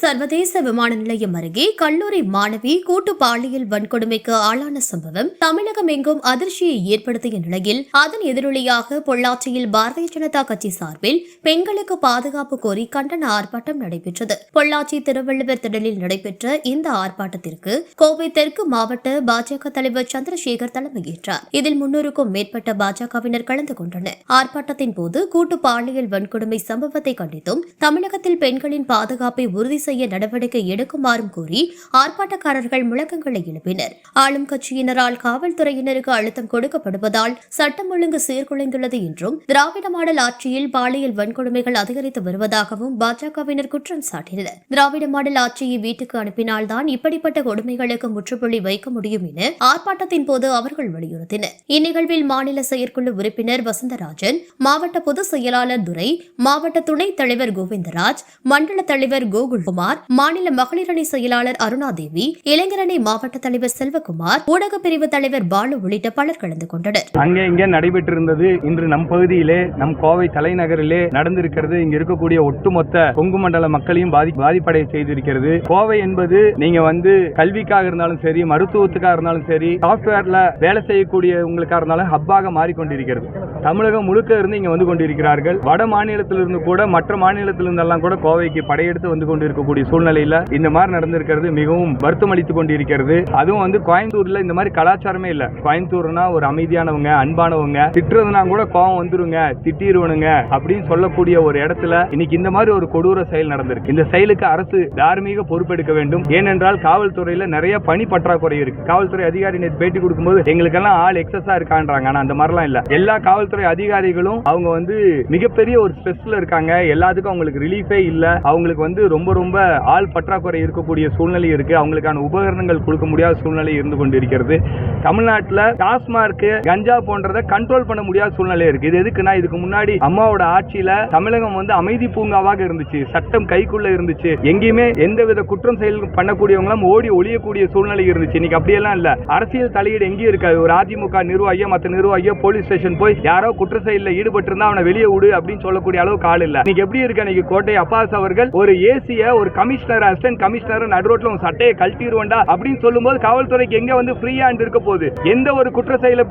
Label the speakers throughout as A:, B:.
A: சர்வதேச விமான நிலையம் அருகே கல்லூரி மாணவி கூட்டு பாலியல் வன்கொடுமைக்கு ஆளான சம்பவம் தமிழகம் எங்கும் அதிர்ச்சியை ஏற்படுத்திய நிலையில் அதன் எதிரொலியாக பொள்ளாச்சியில் பாரதிய ஜனதா கட்சி சார்பில் பெண்களுக்கு பாதுகாப்பு கோரி கண்டன ஆர்ப்பாட்டம் நடைபெற்றது. பொள்ளாச்சி திருவள்ளுவர் திடலில் நடைபெற்ற இந்த ஆர்ப்பாட்டத்திற்கு கோவை தெற்கு மாவட்ட பாஜக தலைவர் சந்திரசேகர் தலைமையேற்றார். இதில் முன்னூறுக்கும் மேற்பட்ட பாஜகவினர் கலந்து கொண்டனர். ஆர்ப்பாட்டத்தின் போது கூட்டு பாலியல் வன்கொடுமை சம்பவத்தை கண்டித்தும் தமிழகத்தில் பெண்களின் பாதுகாப்பை உறுதி செய்ய செய்ய நடவடிக்கை எடுக்குமாறும் கூறி ஆர்ப்பாட்டக்காரர்கள் முழக்கங்களை எழுப்பினர். ஆளும் கட்சியினரால் காவல்துறையினருக்கு அழுத்தம் கொடுக்கப்படுவதால் சட்டம் ஒழுங்கு சீர்குலைந்துள்ளது என்றும் திராவிட மாடல் ஆட்சியில் பாலியல் வன்கொடுமைகள் அதிகரித்து வருவதாகவும் பாஜகவினர் குற்றம் சாட்டினர். திராவிட மாடல் ஆட்சியை வீட்டுக்கு அனுப்பினால்தான் இப்படிப்பட்ட கொடுமைகளுக்கு முற்றுப்புள்ளி வைக்க முடியும் என ஆர்ப்பாட்டத்தின் போது அவர்கள் வலியுறுத்தினர். இந்நிகழ்வில் மாநில செயற்குழு உறுப்பினர் வசந்தராஜன் மாவட்ட பொதுச் செயலாளர் துரை மாவட்ட துணைத் தலைவர் கோவிந்தராஜ் மண்டல தலைவர் கோகுல்குமார் மாநில மகளிர் அணி செயலாளர் அருணாதேவி இளைஞரணி மாவட்ட தலைவர் செல்வகுமார் ஊடகப் பிரிவு தலைவர் பாலு உள்ளிட்ட பலர் கலந்து கொண்டனர்.
B: அங்கே இங்கே நடைபெற்றிருந்தது இன்று நம் பகுதியிலே நம் கோவை தலைநகரிலே நடந்திருக்கிறது. இங்க இருக்கக்கூடிய ஒட்டுமொத்த கொங்கு மண்டல மக்களையும் பாதி பாதிப்படைய செய்திருக்கிறது. கோவை என்பது நீங்க வந்து கல்விக்காக இருந்தாலும் சரி மருத்துவத்துக்காக இருந்தாலும் சரி சாப்ட்வேர்ல வேலை செய்யக்கூடிய உங்களுக்காக இருந்தாலும் ஹப்பாக மாறிக்கொண்டிருக்கிறது. தமிழகம் முழுக்க இருந்து இங்க வந்து கொண்டிருக்கிறார்கள். வட மாநிலத்திலிருந்து கூட மற்ற மாநிலத்திலிருந்தெல்லாம் கூட கோவைக்கு படையெடுத்து வந்து இருக்கக்கூடிய சூழ்நிலையில இந்த மாதிரி நடந்திருக்கிறது மிகவும் வருத்தம் அளித்து கொண்டிருக்கிறது. அதுவும் வந்து கோயம்புத்தூர்ல இந்த மாதிரி கலாச்சாரமே இல்ல. கோயம்புத்தூர்னா ஒரு அமைதியானவங்க அன்பானவங்க. திட்டுறதுனா கூட கோவம் வந்துருங்க திட்டிடுவனுங்க அப்படின்னு சொல்லக்கூடிய ஒரு இடத்துல இன்னைக்கு இந்த மாதிரி ஒரு கொடூர செயல் நடந்திருக்கு. இந்த செயலுக்கு அரசு தார்மீக பொறுப்பெடுக்க வேண்டும். ஏனென்றால் காவல்துறையில நிறைய பணி பற்றாக்குறை இருக்கு. காவல்துறை அதிகாரி நேற்று பேட்டி கொடுக்கும்போது எங்களுக்கெல்லாம் ஆள் எக்ஸஸா இருக்கான்றாங்க. ஆனா அந்த மாதிரிலாம் இல்ல. எல்லா காவல்துறை அதிகாரிகளும் அவங்க வந்து மிகப்பெரிய ஒரு ஸ்ட்ரெஸ்ல இருக்காங்க. எல்லாத்துக்கும் அவங்களுக்கு ரிலீஃபே இல்ல. அவங்களுக்கு வந்து ரொம்ப ரொம்ப ஆள் பற்றாக்குறை இருக்கக்கூடிய சூழ்நிலை இருக்கு. அவங்களுக்கான உபகரணங்கள் கொடுக்க முடியாத சூழ்நிலை இருந்து கொண்டிருக்கிறது. தமிழ்நாட்டில் டாஸ்மார்க் கஞ்சா போன்றதை கண்ட்ரோல் பண்ண முடியாத சூழ்நிலை இருக்கு. இது எதுக்குன்னா இதுக்கு முன்னாடி அம்மாவோட ஆட்சியில தமிழகம் வந்து அமைதி பூங்காவாக இருந்துச்சு. சட்டம் கைக்குள்ள இருந்துச்சு. எங்கேயுமே எந்தவித குற்றம் செயல் பண்ணக்கூடியவங்களும் ஓடி ஒழியக்கூடிய சூழ்நிலை இருந்துச்சு. இன்னைக்கு அப்படியெல்லாம் இல்ல. அரசியல் தலையீடு எங்கேயும் இருக்காது. ஒரு அதிமுக நிர்வாகியோ மற்ற நிர்வாகியோ போலீஸ் ஸ்டேஷன் போய் யாரோ குற்ற செயலில் ஈடுபட்டு இருந்தா அவனை வெளியே விடு அப்படின்னு சொல்லக்கூடிய அளவுக்கு ஆள் இல்ல. இன்னைக்கு எப்படி இருக்கு? இன்னைக்கு கோட்டை அப்பாஸ் அவர்கள் ஒரு ஏசிய ஒரு கமிஷனர் அசிஸ்டன்ட் கமிஷனர் நடுரோட்ல உன் சட்டையை கழட்டிடுவோண்டா அப்படின்னு சொல்லும்போது காவல்துறைக்கு எங்க வந்து ஃப்ரீயா இருக்க போகுது? எந்த ஒரு குற்ற செயல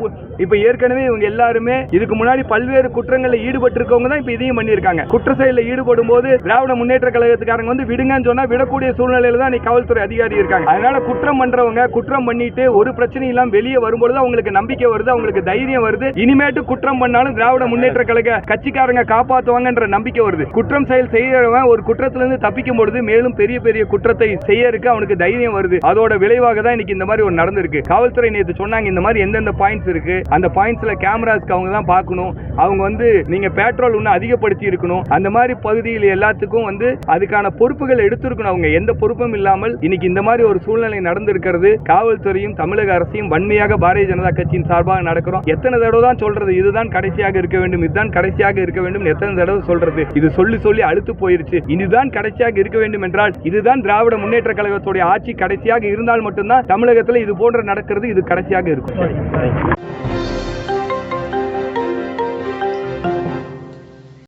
B: இப்ப ஏற்கனவே இவங்க எல்லாருமே இதுக்கு முன்னாடி பல்வேறு குற்றங்களில் ஈடுபட்டு இருக்கவங்க தான் இப்ப இதையும் பண்ணியிருக்காங்க. குற்ற செயலில் ஈடுபடும் போது திராவிட முன்னேற்ற கழகத்துக்காரங்க வந்து விடுங்கன்னு சொன்னா விடக்கூடிய சூழ்நிலையில தான் இன்னைக்கு காவல்துறை அதிகாரி இருக்காங்க. அதனால குற்றம் பண்றவங்க குற்றம் பண்ணிட்டு ஒரு பிரச்சனையும் இல்லாம வெளியே வரும்பொழுது அவங்களுக்கு நம்பிக்கை வருது அவங்களுக்கு தைரியம் வருது. இனிமேட்டு குற்றம் பண்ணாலும் திராவிட முன்னேற்ற கழக கட்சிக்காரங்க காப்பாத்துவாங்கன்ற நம்பிக்கை வருது. குற்றம் செயல் செய்யறவன் ஒரு குற்றத்திலிருந்து தப்பிக்கும் பொழுது மேலும் பெரிய பெரிய குற்றத்தை செய்யறதுக்கு அவனுக்கு தைரியம் வருது. அதோட விளைவாக தான் இன்னைக்கு இந்த மாதிரி ஒரு நடந்திருக்கு. காவல்துறை நேற்று சொன்னாங்க இந்த மாதிரி எந்தெந்த பாயிண்ட்ஸ் இருக்கு. அந்த பாயிண்ட்ஸ்ல கேமராஸ்க்கு அவங்க தான் பார்க்கணும். அவங்க வந்து நீங்க பெட்ரோல் இன்னும் அதிகப்படுத்தி இருக்கணும். அந்த மாதிரி பகுதியில் எல்லாத்துக்கும் வந்து அதுக்கான பொறுப்புகள் எடுத்திருக்கணும் அவங்க. எந்த பொறுப்பும் இல்லாமல் இன்னைக்கு இந்த மாதிரி ஒரு சூழ்நிலை நடந்திருக்கிறது. காவல்துறையும் தமிழக அரசையும் வன்மையாக பாரதிய ஜனதா கட்சியின் சார்பாக நடக்கிறோம். எத்தனை தடவை தான் சொல்றது? இதுதான் கடைசியாக இருக்க வேண்டும் இதுதான் கடைசியாக இருக்க வேண்டும் எத்தனை தடவை சொல்றது? இது சொல்லி சொல்லி அழுத்து போயிருச்சு. இதுதான் கடைசியாக இருக்க வேண்டும் என்றால் இதுதான் திராவிட முன்னேற்ற கழகத்துடைய ஆட்சி. கடைசியாக இருந்தால் மட்டும்தான் தமிழகத்தில் இது போன்ற நடக்கிறது இது கடைசியாக இருக்கும்.